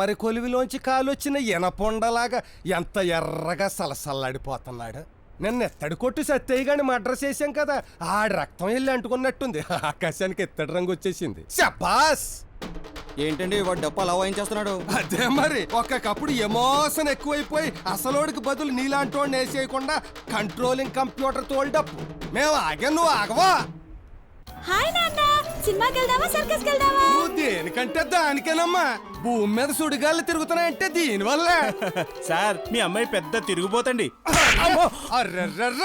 మరి కొలివిలోంచి కాలొచ్చిన ఎనపొండలాగా ఎంత ఎర్రగా సలసల్లాడిపోతున్నాడు. నిన్న ఎత్తడి కొట్టు సత్తయ్య గాని మడ్రస్ చేశాం కదా ఆడి రక్తం వెళ్ళి అంటుకున్నట్టుంది. ఆకాశానికి ఎత్తడి రంగు వచ్చేసింది. శబాస్! ఏంటండి వాడు డప్పు అలా వాయించేస్తున్నాడు? అదే మరి ఒక్కొక్కప్పుడు ఎమోషన్ ఎక్కువైపోయి అసలోడికి బదులు నీలాంటి వాడిని వేసేయకుండా కంట్రోలింగ్ కంప్యూటర్ తోల్డప్పు మేము ఆగా నువ్వు ఆగవా? హాయ్ నాన్న సినిమాకి వెళ్దామా సర్కస్కి వెళ్దామా? నువ్వు దేనికంటే దానికేనమ్మా భూమి మీద సుడిగాళ్ళు తిరుగుతున్నాయంటే దీనివల్లే సార్ మీ అమ్మాయి పెద్ద అర్రర్రర్ర.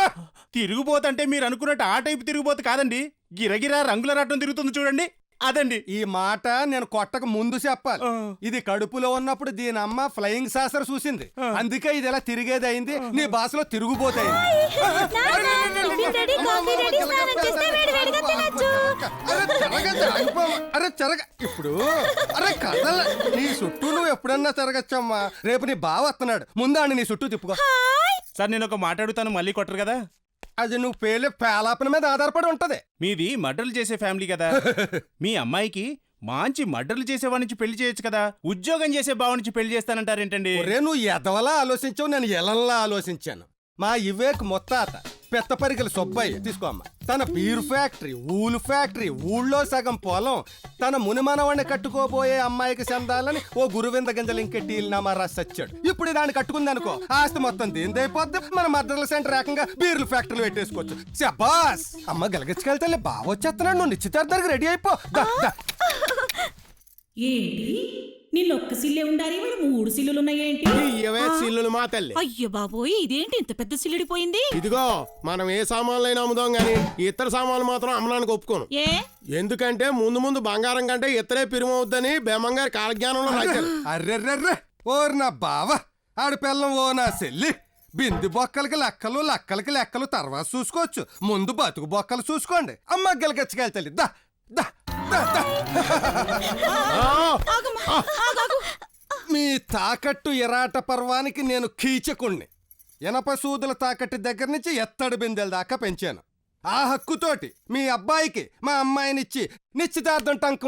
తిరుగుబోతంటే మీరు అనుకున్నట్టు ఆ టైపు తిరుగుబోతు కాదండి గిరగిరా రంగుల రాటం తిరుగుతుంది చూడండి అదండి ఈ మాట నేను కొట్టక ముందు చెప్పాలి. ఇది కడుపులో ఉన్నప్పుడు దీని అమ్మ ఫ్లయింగ్ సాసర్ చూసింది అందుకే ఇది ఇలా తిరిగేది అయింది నీ భాషలో తిరుగుబోతాయి అరే చెరగ ఇప్పుడు అరే కదల నీ చుట్టూ నువ్వు ఎప్పుడన్నా తిరగచ్చమ్మా రేపు నీ బావ వస్తున్నాడు. ముందు నీ చుట్టూ తిప్పుకో. సార్ నేను ఒక మాట అడుగుతాను మళ్ళీ కొట్టరు కదా? అది నువ్వు పేలే పేలాపన మీద ఆధారపడి ఉంటది. మీది మర్డర్లు చేసే ఫ్యామిలీ కదా. మీ అమ్మాయికి మంచి మర్డర్లు చేసేవాడి నుంచి పెళ్ళి చేయొచ్చు కదా. ఉద్యోగం చేసే బావ నుంచి పెళ్ళి చేస్తానంటారేంటండి? ఒరే నువ్వు ఎదవలా ఆలోచించావు నేను ఎలంలా ఆలోచించాను. మా ఇవేక్ మొత్తాత పెద్ద పరిగెల సుబ్బయ్య తీసుకో అమ్మ. తన బీర్ ఫ్యాక్టరీ ఊలు ఫ్యాక్టరీ ఊళ్ళో సగం పొలం తన మునిమనవాణ్ణి కట్టుకోబోయే అమ్మాయికి చెందాలని ఓ గురువింద గింజలు ఇంకెట్టి నామా సచ్చాడు ఇప్పుడు దాన్ని కట్టుకుంది అనుకో ఆస్తి మొత్తం దేనిదైపోద్ది మన మద్దతుల సెంటర్ ఏకంగా బీర్లు ఫ్యాక్టరీలు పెట్టేసుకోవచ్చు. శబాస్! అమ్మ గలగచ్చుకెళ్తే బాగా వచ్చేస్తున్నాడు నువ్వు నిశ్చితార్థానికి రెడీ అయిపో. ఏంటి? నిన్న ఒక్క సిల్లే ఉండాలి మూడు సిల్లులు ఉన్నాయేంటి ఇవే సిల్లులు మా తల్లి. అయ్యో బాబోయ్ ఇదేంటి ఇంత పెద్ద సిల్లుడిపోయింది? ఇదిగో మనం ఏ సామాన్లైనా అమ్ముదాం గాని ఇతర సామాన్లు మాత్రం అమ్మడానికి ఒప్పుకోను. ఏ? ఎందుకంటే ముందు ముందు బంగారం కంటే ఇతరే పిరుమవుద్దని బేమంగారి కాలజ్ఞానంలో రాశారు. అర్రెర్రెర్రె ఓర్ నా బావ ఆడి పిల్లం ఓ నా చెల్లి బింది బొక్కలకి లెక్కలు లెక్కలకి లెక్కలు తర్వాత చూసుకోవచ్చు. ముందు బతుకు బొక్కలు చూసుకోండి. అమ్మ గెలకెచ్చకెళ్తాలి దా దా దా, దా. మీ తాకట్టు ఎరాట పర్వానికి నేను కీచకుణ్ణి. ఇనప సూదుల తాకట్టు దగ్గర నుంచి ఎత్తడి బిందెల దాకా పెంచాను. ఆ హక్కుతోటి మీ అబ్బాయికి మా అమ్మాయినిచ్చి నిశ్చితార్థం టంకం